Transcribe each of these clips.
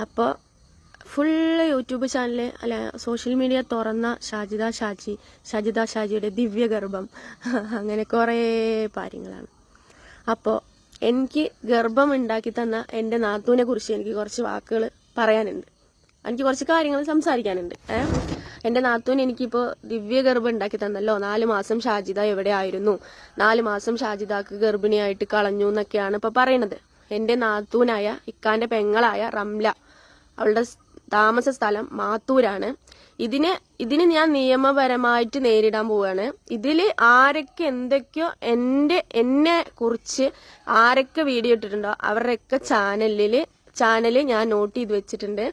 അപ്പോൾ full YouTube channel അല്ല social media തുറന്ന ഷാജിദ ഷാജി ഷാജിദ ഷാജിയുടെ ദിവ്യഗർഭം. അങ്ങനെ കുറേ കാര്യങ്ങളാണ്. അപ്പോൾ എനിക്ക് ഗർഭം ഉണ്ടാക്കി തന്ന എന്റെ നാത്തൂനെ കുറിച്ച് എനിക്ക് കുറച്ച് വാക്കുകൾ പറയാനുണ്ട്. എനിക്ക് കുറച്ച് കാര്യങ്ങൾ സംസാരിക്കാനുണ്ട്. എന്റെ നാത്തൂൻ എനിക്കിപ്പോൾ ദിവ്യഗർഭം ഉണ്ടാക്കി തന്നല്ലോ. നാല് മാസം ഷാജിദ എവിടെ ആയിരുന്നു? നാല് മാസം ഷാജിദാക്ക് ഗർഭിണിയായിട്ട് കളഞ്ഞു എന്നൊക്കെയാണ് ഇപ്പോൾ പറയണത്. എന്റെ നാത്തൂനായ ഇക്കാന്റെ പെങ്ങളായ റംല. അവളുടെ താമസ സ്ഥലം മാത്തൂരാണ്. ഇതിന് ഇതിന് ഞാൻ നിയമപരമായിട്ട് നേരിടാൻ പോവുകയാണ് ഇതിൽ ആരൊക്കെ എന്തൊക്കെയോ എന്റെ എന്നെ കുറിച്ച് ആരൊക്കെ വീഡിയോ ഇട്ടിട്ടുണ്ടോ അവരുടെയൊക്കെ ചാനലിൽ ചാനൽ ഞാൻ നോട്ട് ചെയ്ത് വെച്ചിട്ടുണ്ട്.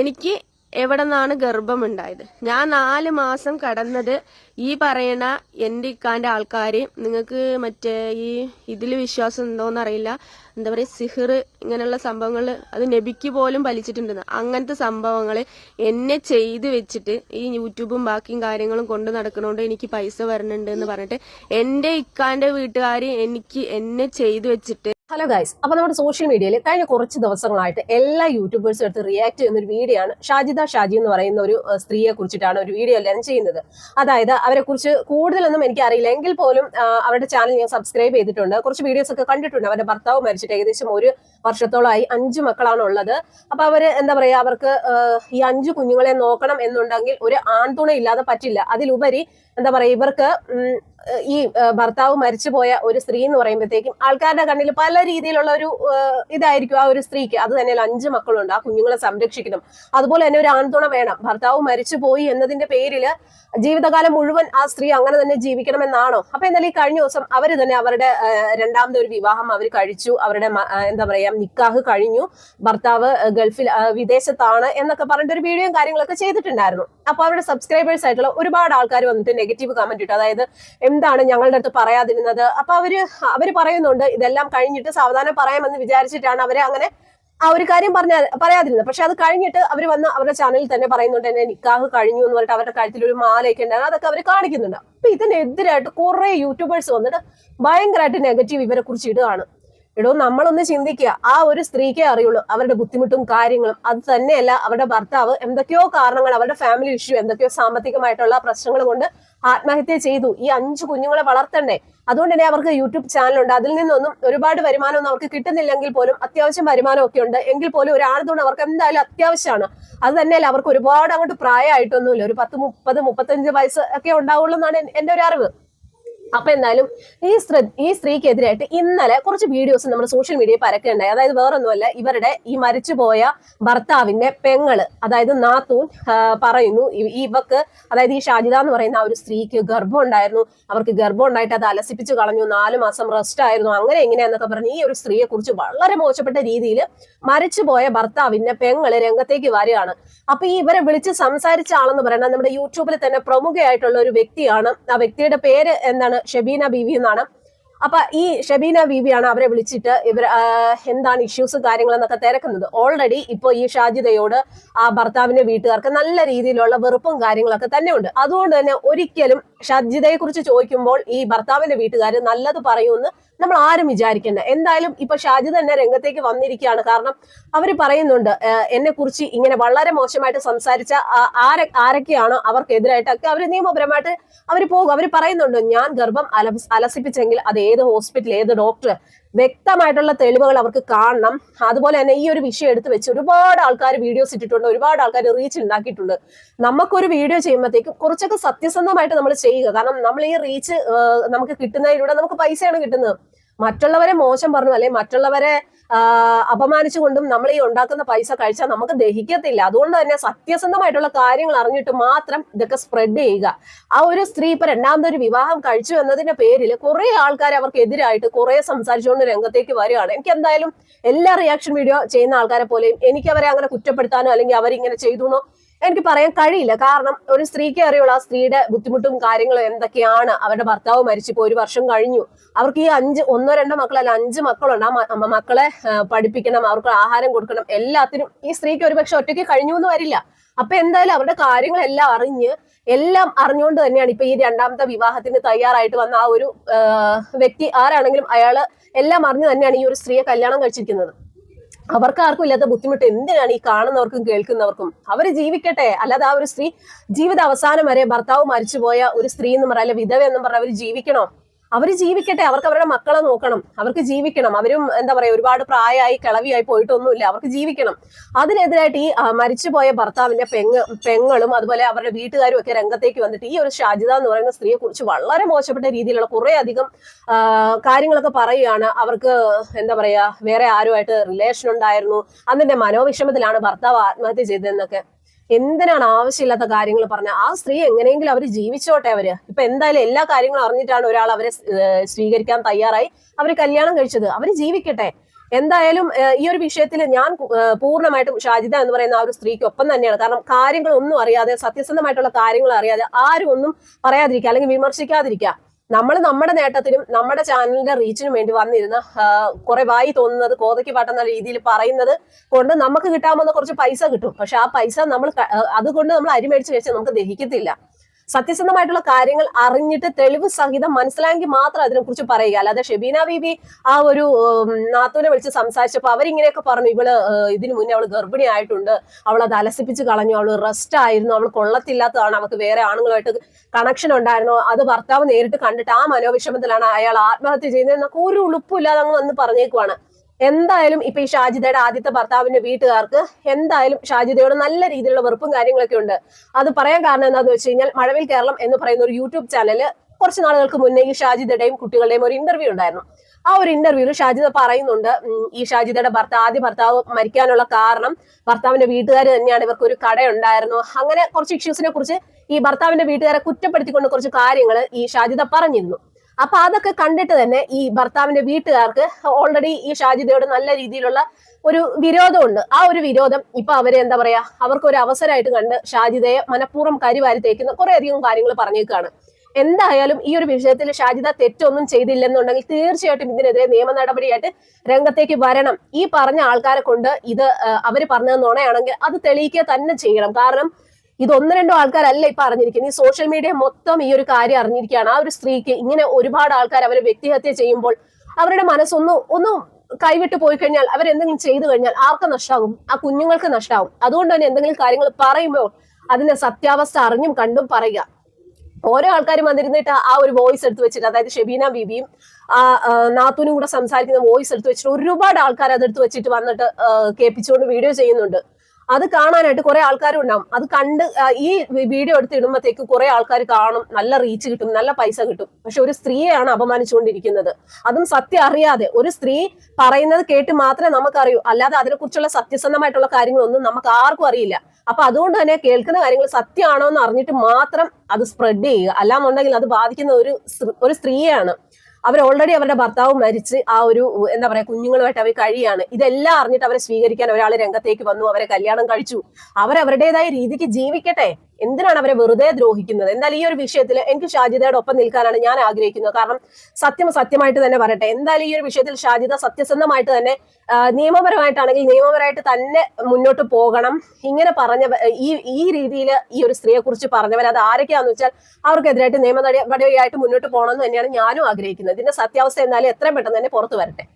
എനിക്ക് എവിടെ നിന്നാണ് ഗർഭമുണ്ടായത്? ഞാൻ നാല് മാസം കടന്നത് ഈ പറയണ എന്റെ ഇക്കാന്റെ ആൾക്കാർ നിങ്ങൾക്ക് മറ്റേ ഈ ഇതിൽ വിശ്വാസം ഉണ്ടോയെന്ന് അറിയില്ല എന്താ പറയുക സിഹിർ ഇങ്ങനെയുള്ള സംഭവങ്ങൾ അത് നബിക്ക് പോലും വലിച്ചിട്ടുണ്ട് അങ്ങനത്തെ സംഭവങ്ങൾ എന്നെ ചെയ്ത് വെച്ചിട്ട് ഈ യൂട്യൂബും ബാക്കിയും കാര്യങ്ങളും കൊണ്ട് നടക്കണോണ്ട് എനിക്ക് പൈസ വരണുണ്ട് എന്ന് പറഞ്ഞിട്ട് എന്റെ ഇക്കാന്റെ വീട്ടുകാർ എനിക്ക് എന്നെ ചെയ്തു വെച്ചിട്ട് ഹലോ ഗൈസ് അപ്പൊ നമ്മുടെ സോഷ്യൽ മീഡിയയിൽ കഴിഞ്ഞ കുറച്ച് ദിവസങ്ങളായിട്ട് എല്ലാ യൂട്യൂബേഴ്സും എടുത്ത് റിയാക്ട് ചെയ്യുന്ന ഒരു വീഡിയോ ആണ് ഷാജിദ ഷാജി എന്ന് പറയുന്ന ഒരു സ്ത്രീയെ കുറിച്ചിട്ടാണ് ഒരു വീഡിയോ എല്ലാം ചെയ്യുന്നത്. അതായത് അവരെ കുറിച്ച് കൂടുതലൊന്നും എനിക്ക് അറിയില്ല എങ്കിൽ പോലും അവരുടെ ചാനൽ ഞാൻ സബ്സ്ക്രൈബ് ചെയ്തിട്ടുണ്ട്. കുറച്ച് വീഡിയോസ് ഒക്കെ കണ്ടിട്ടുണ്ട്. അവരുടെ ഭർത്താവ് മരിച്ചിട്ട് ഏകദേശം ഒരു വർഷത്തോളമായി അഞ്ചു മക്കളാണ് ഉള്ളത് അപ്പൊ അവർ എന്താ പറയാ അവർക്ക് ഈ അഞ്ചു കുഞ്ഞുങ്ങളെ നോക്കണം എന്നുണ്ടെങ്കിൽ ഒരു ആൺതുണ ഇല്ലാതെ പറ്റില്ല. അതിലുപരി എന്താ പറയാ ഇവർക്ക് ഈ ഭർത്താവ് മരിച്ചുപോയ ഒരു സ്ത്രീ എന്ന് പറയുമ്പോഴത്തേക്കും ആൾക്കാരുടെ കണ്ണിൽ പല രീതിയിലുള്ള ഒരു ഇതായിരിക്കും ആ ഒരു സ്ത്രീക്ക്. അത് തന്നെ അഞ്ച് മക്കളുണ്ട്. ആ കുഞ്ഞുങ്ങളെ സംരക്ഷിക്കണം. അതുപോലെ തന്നെ ഒരു ആൺതുണ വേണം. ഭർത്താവ് മരിച്ചുപോയി എന്നതിന്റെ പേരിൽ ജീവിതകാലം മുഴുവൻ ആ സ്ത്രീ അങ്ങനെ തന്നെ ജീവിക്കണമെന്നാണോ? അപ്പൊ എന്നാൽ ഈ കഴിഞ്ഞ ദിവസം അവർ തന്നെ അവരുടെ രണ്ടാമത്തെ ഒരു വിവാഹം അവർ കഴിച്ചു. അവരുടെ എന്താ പറയാ നിക്കാഹ് കഴിഞ്ഞു. ഭർത്താവ് ഗൾഫിൽ വിദേശത്താണ് എന്നൊക്കെ പറഞ്ഞിട്ട് ഒരു വീഡിയോയും കാര്യങ്ങളൊക്കെ ചെയ്തിട്ടുണ്ടായിരുന്നു. അപ്പൊ അവരുടെ സബ്സ്ക്രൈബേഴ്സ് ആയിട്ടുള്ള ഒരുപാട് ആൾക്കാർ വന്നിട്ട് നെഗറ്റീവ് കമന്റ് ഇട്ടു. അതായത് എന്താണ് ഞങ്ങളുടെ അടുത്ത് പറയാതിരുന്നത്? അപ്പൊ അവർ അവർ പറയുന്നുണ്ട് ഇതെല്ലാം കഴിഞ്ഞിട്ട് സാവധാനം പറയാമെന്ന് വിചാരിച്ചിട്ടാണ് അവരെ അങ്ങനെ ആ ഒരു കാര്യം പറഞ്ഞ പറയാതിരുന്നത്. പക്ഷെ അത് കഴിഞ്ഞിട്ട് അവർ വന്ന് അവരുടെ ചാനലിൽ തന്നെ പറയുന്നുണ്ട് എന്നെ നിക്കാഹ് കഴിഞ്ഞു എന്ന് പറഞ്ഞിട്ട് അവരുടെ കഴുത്തിൽ ഒരു മാലയൊക്കെ ഉണ്ടായിരുന്നു അതൊക്കെ അവർ കാണിക്കുന്നുണ്ട്. അപ്പൊ ഇതിനെതിരായിട്ട് കുറെ യൂട്യൂബേഴ്സ് വന്നിട്ട് ഭയങ്കരമായിട്ട് നെഗറ്റീവ് ഇവരെ കുറിച്ച് ഇടുകയാണ്. എടോ നമ്മളൊന്ന് ചിന്തിക്കുക ആ ഒരു സ്ത്രീക്കേ അറിയുള്ളൂ അവരുടെ ബുദ്ധിമുട്ടും കാര്യങ്ങളും. അത് തന്നെയല്ല അവരുടെ ഭർത്താവ് എന്തൊക്കെയോ കാരണങ്ങൾ അവരുടെ ഫാമിലി ഇഷ്യൂ എന്തൊക്കെയോ സാമ്പത്തികമായിട്ടുള്ള പ്രശ്നങ്ങൾ കൊണ്ട് ആത്മഹത്യ ചെയ്തു. ഈ അഞ്ചു കുഞ്ഞുങ്ങളെ വളർത്തണ്ടേ? അതുകൊണ്ട് തന്നെ അവർക്ക് യൂട്യൂബ് ചാനലുണ്ട് അതിൽ നിന്നൊന്നും ഒരുപാട് വരുമാനമൊന്നും അവർക്ക് കിട്ടുന്നില്ലെങ്കിൽ പോലും അത്യാവശ്യം വരുമാനമൊക്കെ ഉണ്ട്. എങ്കിൽ പോലും ഒരു കൊണ്ട് അവർക്ക് എന്തായാലും അത്യാവശ്യമാണ്. അത് തന്നെയല്ല അവർക്ക് ഒരുപാട് അങ്ങോട്ട് പ്രായമായിട്ടൊന്നുമില്ല. ഒരു പത്ത് മുപ്പത് മുപ്പത്തഞ്ച് വയസ്സ് ഒക്കെ ഉണ്ടാവുള്ളൂ എന്നാണ് എന്റെ ഒരു അറിവ്. അപ്പൊ എന്തായാലും ഈ സ്ത്രീ ഈ സ്ത്രീക്കെതിരായിട്ട് ഇന്നലെ കുറച്ച് വീഡിയോസ് നമ്മൾ സോഷ്യൽ മീഡിയയിൽ പരക്കേണ്ടായി അതായത് വേറൊന്നുമല്ല ഇവരുടെ ഈ മരിച്ചുപോയ ഭർത്താവിന്റെ പെങ്ങൾ അതായത് നാത്തൂൻ പറയുന്നു ഇവക്ക് അതായത് ഈ ഷാജിദ എന്ന് പറയുന്ന ആ ഒരു സ്ത്രീക്ക് ഗർഭം ഉണ്ടായിരുന്നു. അവർക്ക് ഗർഭം ഉണ്ടായിട്ട് അത് അലസിപ്പിച്ചു കളഞ്ഞു നാലു മാസം റെസ്റ്റ് ആയിരുന്നു. അങ്ങനെ എങ്ങനെയാന്നൊക്കെ പറഞ്ഞ് ഈ ഒരു സ്ത്രീയെ കുറിച്ച് വളരെ മോശപ്പെട്ട രീതിയിൽ മരിച്ചുപോയ ഭർത്താവിന്റെ പെങ്ങൾ രംഗത്തേക്ക് വരികയാണ്. അപ്പൊ ഈ ഇവരെ വിളിച്ച് സംസാരിച്ച ആളെന്ന് പറയുന്നത് നമ്മുടെ യൂട്യൂബിൽ തന്നെ പ്രമുഖയായിട്ടുള്ള ഒരു വ്യക്തിയാണ്. ആ വ്യക്തിയുടെ പേര് എന്താണ്? ഷെബീന ബീവി എന്നാണ് അപ്പൊ ഈ ഷബീന ബീബിയാണ് അവരെ വിളിച്ചിട്ട് ഇവർ എന്താണ് ഇഷ്യൂസ് കാര്യങ്ങൾ എന്നൊക്കെ തിരക്കുന്നത്. ഓൾറെഡി ഇപ്പോൾ ഈ ഷാജിതയോട് ആ ഭർത്താവിന്റെ വീട്ടുകാർക്ക് നല്ല രീതിയിലുള്ള വെറുപ്പും കാര്യങ്ങളൊക്കെ തന്നെ ഉണ്ട് അതുകൊണ്ട് തന്നെ ഒരിക്കലും ഷാജിദയെ കുറിച്ച് ചോദിക്കുമ്പോൾ ഈ ഭർത്താവിന്റെ വീട്ടുകാർ നല്ലത് പറയുമെന്ന് നമ്മൾ ആരും വിചാരിക്കണ്ട. എന്തായാലും ഇപ്പൊ ഷാജിദ തന്നെ രംഗത്തേക്ക് വന്നിരിക്കുകയാണ്. കാരണം അവർ പറയുന്നുണ്ട് എന്നെ കുറിച്ച് ഇങ്ങനെ വളരെ മോശമായിട്ട് സംസാരിച്ച ആരെ ആരൊക്കെയാണോ അവർക്കെതിരായിട്ടൊക്കെ അവർ നിയമപരമായിട്ട് അവർ പോകും. അവർ പറയുന്നുണ്ട് ഞാൻ ഗർഭം അലസ് അലസിപ്പിച്ചെങ്കിൽ അത് ഏത് ഹോസ്പിറ്റൽ ഏത് ഡോക്ടർ വ്യക്തമായിട്ടുള്ള തെളിവുകൾ അവർക്ക് കാണണം. അതുപോലെ തന്നെ ഈ ഒരു വിഷയം എടുത്തു വെച്ച് ഒരുപാട് ആൾക്കാർ വീഡിയോസ് ഇട്ടിട്ടുണ്ട് ഒരുപാട് ആൾക്കാർ റീച്ച് ഉണ്ടാക്കിയിട്ടുണ്ട് നമുക്കൊരു വീഡിയോ ചെയ്യുമ്പോഴത്തേക്കും കുറച്ചൊക്കെ സത്യസന്ധമായിട്ട് നമ്മൾ ചെയ്യുക. കാരണം നമ്മൾ ഈ റീച്ച് നമുക്ക് കിട്ടുന്നതിലൂടെ നമുക്ക് പൈസയാണ് കിട്ടുന്നത്. മറ്റുള്ളവരെ മോശം പറഞ്ഞു അല്ലെങ്കിൽ മറ്റുള്ളവരെ അപമാനിച്ചുകൊണ്ടും നമ്മൾ ഈ ഉണ്ടാക്കുന്ന പൈസ കഴിച്ചാൽ നമുക്ക് ദഹിക്കത്തില്ല. അതുകൊണ്ട് തന്നെ സത്യസന്ധമായിട്ടുള്ള കാര്യങ്ങൾ അറിഞ്ഞിട്ട് മാത്രം ഇതൊക്കെ സ്പ്രെഡ് ചെയ്യുക. ആ ഒരു സ്ത്രീ ഇപ്പൊ രണ്ടാമതൊരു വിവാഹം കഴിച്ചു എന്നതിന്റെ പേരിൽ കുറെ ആൾക്കാർ അവർക്ക് എതിരായിട്ട് കുറെ സംസാരിച്ചുകൊണ്ട് രംഗത്തേക്ക് വരികയാണ്. എനിക്ക് എന്തായാലും എല്ലാ റിയാക്ഷൻ വീഡിയോ ചെയ്യുന്ന ആൾക്കാരെ പോലെയും എനിക്ക് അവരെ അങ്ങനെ കുറ്റപ്പെടുത്താനോ അല്ലെങ്കിൽ അവരിങ്ങനെ ചെയ്തു എന്നോ എനിക്ക് പറയാൻ കഴിയില്ല. കാരണം ഒരു സ്ത്രീക്ക് അറിയുള്ള ആ സ്ത്രീയുടെ ബുദ്ധിമുട്ടും കാര്യങ്ങളും എന്തൊക്കെയാണ്? അവരുടെ ഭർത്താവ് മരിച്ചിപ്പോ ഒരു വർഷം കഴിഞ്ഞു. അവർക്ക് ഈ അഞ്ച് ഒന്നോ രണ്ടോ മക്കളല്ല അഞ്ച് മക്കളുണ്ട്. ആ മക്കളെ പഠിപ്പിക്കണം അവർക്ക് ആഹാരം കൊടുക്കണം എല്ലാത്തിനും ഈ സ്ത്രീക്ക് ഒരുപക്ഷെ ഒറ്റയ്ക്ക് കഴിഞ്ഞു എന്ന് വരില്ല. അപ്പൊ എന്തായാലും അവരുടെ കാര്യങ്ങളെല്ലാം അറിഞ്ഞ് എല്ലാം അറിഞ്ഞുകൊണ്ട് തന്നെയാണ് ഇപ്പൊ ഈ രണ്ടാമത്തെ വിവാഹത്തിന് തയ്യാറായിട്ട് വന്ന ആ ഒരു വ്യക്തി ആരാണെങ്കിലും അയാൾ എല്ലാം അറിഞ്ഞു തന്നെയാണ് ഈ ഒരു സ്ത്രീയെ കല്യാണം കഴിച്ചിരിക്കുന്നത്. അവർക്ക് ആർക്കും ഇല്ലാത്ത ബുദ്ധിമുട്ട് എന്തിനാണ് ഈ കാണുന്നവർക്കും കേൾക്കുന്നവർക്കും? അവർ ജീവിക്കട്ടെ. അല്ലാതെ ആ ഒരു സ്ത്രീ ജീവിത അവസാനം വരെ ഭർത്താവ് മരിച്ചുപോയ ഒരു സ്ത്രീ എന്ന് പറഞ്ഞാൽ വിധവ എന്നും പറഞ്ഞാൽ അവർ ജീവിക്കണോ? അവർ ജീവിക്കട്ടെ അവർക്ക് അവരുടെ മക്കളെ നോക്കണം അവർക്ക് ജീവിക്കണം. അവരും എന്താ പറയാ ഒരുപാട് പ്രായമായി കിളവിയായി പോയിട്ടൊന്നുമില്ല. അവർക്ക് ജീവിക്കണം. അതിനെതിരായിട്ട് ഈ മരിച്ചുപോയ ഭർത്താവിന്റെ പെങ്ങ് പെങ്ങളും അതുപോലെ അവരുടെ വീട്ടുകാരും ഒക്കെ രംഗത്തേക്ക് വന്നിട്ട് ഈ ഒരു ഷാജിദ എന്ന് പറയുന്ന സ്ത്രീയെ കുറിച്ച് വളരെ മോശപ്പെട്ട രീതിയിലുള്ള കുറെ അധികം കാര്യങ്ങളൊക്കെ പറയുകയാണ്. അവർക്ക് എന്താ പറയാ വേറെ ആരുമായിട്ട് റിലേഷൻ ഉണ്ടായിരുന്നു. അതിന്റെ മനോവിഷമത്തിലാണ് ഭർത്താവ് ആത്മഹത്യ ചെയ്തതെന്നൊക്കെ. എന്തിനാണ് ആവശ്യമില്ലാത്ത കാര്യങ്ങൾ പറഞ്ഞ ആ സ്ത്രീ എങ്ങനെയെങ്കിലും അവർ ജീവിച്ചോട്ടെ അവർ? ഇപ്പൊ എന്തായാലും എല്ലാ കാര്യങ്ങളും അറിഞ്ഞിട്ടാണ് ഒരാൾ അവരെ സ്വീകരിക്കാൻ തയ്യാറായി. അവർ കല്യാണം കഴിച്ചത്. അവർ ജീവിക്കട്ടെ. എന്തായാലും ഈ ഒരു വിഷയത്തിൽ ഞാൻ പൂർണമായിട്ടും ഷാജിദ എന്ന് പറയുന്ന ആ ഒരു സ്ത്രീക്ക് ഒപ്പം തന്നെയാണ്. കാരണം കാര്യങ്ങൾ ഒന്നും അറിയാതെ സത്യസന്ധമായിട്ടുള്ള കാര്യങ്ങൾ അറിയാതെ ആരും ഒന്നും പറയാതിരിക്കുക അല്ലെങ്കിൽ വിമർശിക്കാതിരിക്കുക. നമ്മൾ നമ്മുടെ നേട്ടത്തിനും നമ്മുടെ ചാനലിന്റെ റീച്ചിനും വേണ്ടി വന്നിരുന്ന കുറെ വായി തോന്നുന്നത് കോതയ്ക്ക് പാട്ടെന്ന രീതിയിൽ പറയുന്നത് കൊണ്ട് നമുക്ക് കിട്ടാമെന്ന കുറച്ച് പൈസ കിട്ടും. പക്ഷെ ആ പൈസ നമ്മൾ അതുകൊണ്ട് നമ്മൾ അരി മേടിച്ച് കഴിച്ചാൽ നമുക്ക് ദഹിക്കത്തില്ല. സത്യസന്ധമായിട്ടുള്ള കാര്യങ്ങൾ അറിഞ്ഞിട്ട് തെളിവ് സഹിതം മനസ്സിലായെങ്കിൽ മാത്രം അതിനെക്കുറിച്ച് പറയുക. അല്ലാതെ ഷെബീന ബീബി ആ ഒരു നാത്തൂനെ വിളിച്ച് സംസാരിച്ചപ്പോൾ അവരിങ്ങനെയൊക്കെ പറഞ്ഞു ഇവൾ ഇതിനു മുന്നേ അവൾ ഗർഭിണി ആയിട്ടുണ്ട് അവൾ അത് അലസിപ്പിച്ച് കളഞ്ഞു. അവൾ റെസ്റ്റ് ആയിരുന്നു. അവൾ കൊള്ളത്തില്ലാത്തതാണ്. അവൾക്ക് വേറെ ആണുങ്ങളുമായിട്ട് കണക്ഷൻ ഉണ്ടായിരുന്നു. അത് ഭർത്താവ് നേരിട്ട് കണ്ടിട്ട് ആ മനോവിഷമത്തിലാണ് അയാൾ ആത്മഹത്യ ചെയ്യുന്നത് എന്നൊക്കെ ഒരു ഉളുപ്പില്ലാതെ അങ്ങ് വന്ന് പറഞ്ഞേക്കുവാണ്. എന്തായാലും ഇപ്പൊ ഈ ഷാജിദയുടെ ആദ്യത്തെ ഭർത്താവിന്റെ വീട്ടുകാർക്ക് എന്തായാലും ഷാജിദയോട് നല്ല രീതിയിലുള്ള വെറുപ്പും കാര്യങ്ങളൊക്കെ ഉണ്ട്. അത് പറയാൻ കാരണം എന്താന്ന് വെച്ച് കഴിഞ്ഞാൽ മഴവിൽ കേരളം എന്ന് പറയുന്ന ഒരു യൂട്യൂബ് ചാനൽ കുറച്ച് നാളുകൾക്ക് മുന്നേ ഈ ഷാജിദയുടെയും കുട്ടികളുടെയും ഒരു ഇന്റർവ്യൂ ഉണ്ടായിരുന്നു. ആ ഒരു ഇന്റർവ്യൂവിൽ ഷാജിദ പറയുന്നുണ്ട് ഈ ഷാജിദയുടെ ഭർത്താവ് ആദ്യ ഭർത്താവ് മരിക്കാനുള്ള കാരണം ഭർത്താവിന്റെ വീട്ടുകാർ തന്നെയാണ് ഇവർക്ക് ഒരു കട ഉണ്ടായിരുന്നു അങ്ങനെ കുറച്ച് ഇഷ്യൂസിനെ കുറിച്ച് ഈ ഭർത്താവിന്റെ വീട്ടുകാരെ കുറ്റപ്പെടുത്തിക്കൊണ്ട് കുറച്ച് കാര്യങ്ങൾ ഈ ഷാജിദ പറഞ്ഞിരുന്നു. അപ്പൊ അതൊക്കെ കണ്ടിട്ട് തന്നെ ഈ ഭർത്താവിന്റെ വീട്ടുകാർക്ക് ഓൾറെഡി ഈ ഷാജിദയോട് നല്ല രീതിയിലുള്ള ഒരു വിരോധമുണ്ട്. ആ ഒരു വിരോധം ഇപ്പൊ അവരെ എന്താ പറയാ അവർക്ക് ഒരു അവസരമായിട്ട് കണ്ട് ഷാജിദയെ മനഃപൂർവം കരിവാരി തേക്കുന്ന കുറെ അധികം കാര്യങ്ങൾ പറഞ്ഞേക്കാണ്. എന്തായാലും ഈ ഒരു വിഷയത്തിൽ ഷാജിദ തെറ്റൊന്നും ചെയ്തില്ലെന്നുണ്ടെങ്കിൽ തീർച്ചയായിട്ടും ഇതിനെതിരെ നിയമ നടപടിയായിട്ട് രംഗത്തേക്ക് വരണം. ഈ പറഞ്ഞ ആൾക്കാരെ കൊണ്ട് ഇത് അവർ പറഞ്ഞത് നുണയാണെങ്കിൽ അത് തെളിയിക്കുക തന്നെ ചെയ്യണം. കാരണം ഇത് ഒന്ന് രണ്ടോ ആൾക്കാരല്ല ഇപ്പൊ അറിഞ്ഞിരിക്കുന്നത്. ഈ സോഷ്യൽ മീഡിയ മൊത്തം ഈ ഒരു കാര്യം അറിഞ്ഞിരിക്കുകയാണ്. ആ ഒരു സ്ത്രീക്ക് ഇങ്ങനെ ഒരുപാട് ആൾക്കാർ അവരെ വ്യക്തിഹത്യ ചെയ്യുമ്പോൾ അവരുടെ മനസ്സൊന്ന് ഒന്ന് കൈവിട്ട് പോയി കഴിഞ്ഞാൽ അവരെന്തെങ്കിലും ചെയ്തു കഴിഞ്ഞാൽ ആർക്ക് നഷ്ടാവും ആ കുഞ്ഞുങ്ങൾക്ക് നഷ്ടാവും അതുകൊണ്ട് തന്നെ എന്തെങ്കിലും കാര്യങ്ങൾ പറയുമ്പോൾ അതിന്റെ സത്യാവസ്ഥ അറിഞ്ഞും കണ്ടും പറയുക. ഓരോ ആൾക്കാരും വന്നിരുന്നിട്ട് ആ ഒരു വോയിസ് എടുത്ത് വെച്ചിട്ട് അതായത് ഷെബീന ബീബിയും ആ നാത്തുനും കൂടെ സംസാരിക്കുന്ന വോയിസ് എടുത്ത് വെച്ചിട്ട് ഒരുപാട് ആൾക്കാർ അതെടുത്ത് വെച്ചിട്ട് വന്നിട്ട് കേൾപ്പിച്ചുകൊണ്ട് വീഡിയോ ചെയ്യുന്നുണ്ട്. അത് കാണാനായിട്ട് കുറെ ആൾക്കാരും ഉണ്ടാവും. അത് കണ്ട് ഈ വീഡിയോ എടുത്ത് ഇടുമ്പോഴത്തേക്ക് കുറെ ആൾക്കാർ കാണും. നല്ല റീച്ച് കിട്ടും നല്ല പൈസ കിട്ടും. പക്ഷെ ഒരു സ്ത്രീയെയാണ് അപമാനിച്ചുകൊണ്ടിരിക്കുന്നത്. അതും സത്യം അറിയാതെ ഒരു സ്ത്രീ പറയുന്നത് കേട്ട് മാത്രമേ നമുക്കറിയൂ. അല്ലാതെ അതിനെക്കുറിച്ചുള്ള സത്യസന്ധമായിട്ടുള്ള കാര്യങ്ങളൊന്നും നമുക്ക് ആർക്കും അറിയില്ല. അപ്പൊ അതുകൊണ്ട് തന്നെ കേൾക്കുന്ന കാര്യങ്ങൾ സത്യമാണോ എന്ന് അറിഞ്ഞിട്ട് മാത്രം അത് സ്പ്രെഡ് ചെയ്യുക. അല്ലാന്നുണ്ടെങ്കിൽ അത് ബാധിക്കുന്ന ഒരു ഒരു സ്ത്രീയാണ് അവർ ഓൾറെഡി അവരുടെ ഭർത്താവ് മരിച്ച് ആ ഒരു എന്താ പറയാ കുഞ്ഞുങ്ങളുമായിട്ട് അവർ കഴിയാണ്. ഇതെല്ലാം അറിഞ്ഞിട്ട് അവരെ സ്വീകരിക്കാൻ ഒരാൾ രംഗത്തേക്ക് വന്നു അവരെ കല്യാണം കഴിച്ചു. അവരവരുടേതായ രീതിക്ക് ജീവിക്കട്ടെ. എന്തിനാണ് അവരെ വെറുതെ ദ്രോഹിക്കുന്നത്? എന്നാൽ ഈ ഒരു വിഷയത്തിൽ എനിക്ക് ഷാജിദയുടെ ഒപ്പം നിൽക്കാനാണ് ഞാൻ ആഗ്രഹിക്കുന്നത്. കാരണം സത്യം സത്യമായിട്ട് തന്നെ പറയട്ടെ. എന്തായാലും ഈ ഒരു വിഷയത്തിൽ ഷാജിദ സത്യസന്ധമായിട്ട് തന്നെ നിയമപരമായിട്ടാണെങ്കിൽ നിയമപരമായിട്ട് തന്നെ മുന്നോട്ട് പോകണം. ഇങ്ങനെ പറഞ്ഞ ഈ ഈ രീതിയിൽ ഈ ഒരു സ്ത്രീയെ കുറിച്ച് പറഞ്ഞവർ അത് ആരൊക്കെയാന്ന് വെച്ചാൽ അവർക്കെതിരായിട്ട് നിയമ നടപടിയായിട്ട് മുന്നോട്ട് പോകണം എന്ന് തന്നെയാണ് ഞാനും ആഗ്രഹിക്കുന്നത്. ഇതിന്റെ സത്യാവസ്ഥ എന്നാലും എത്രയും പെട്ടെന്ന് തന്നെ പുറത്തു വരട്ടെ.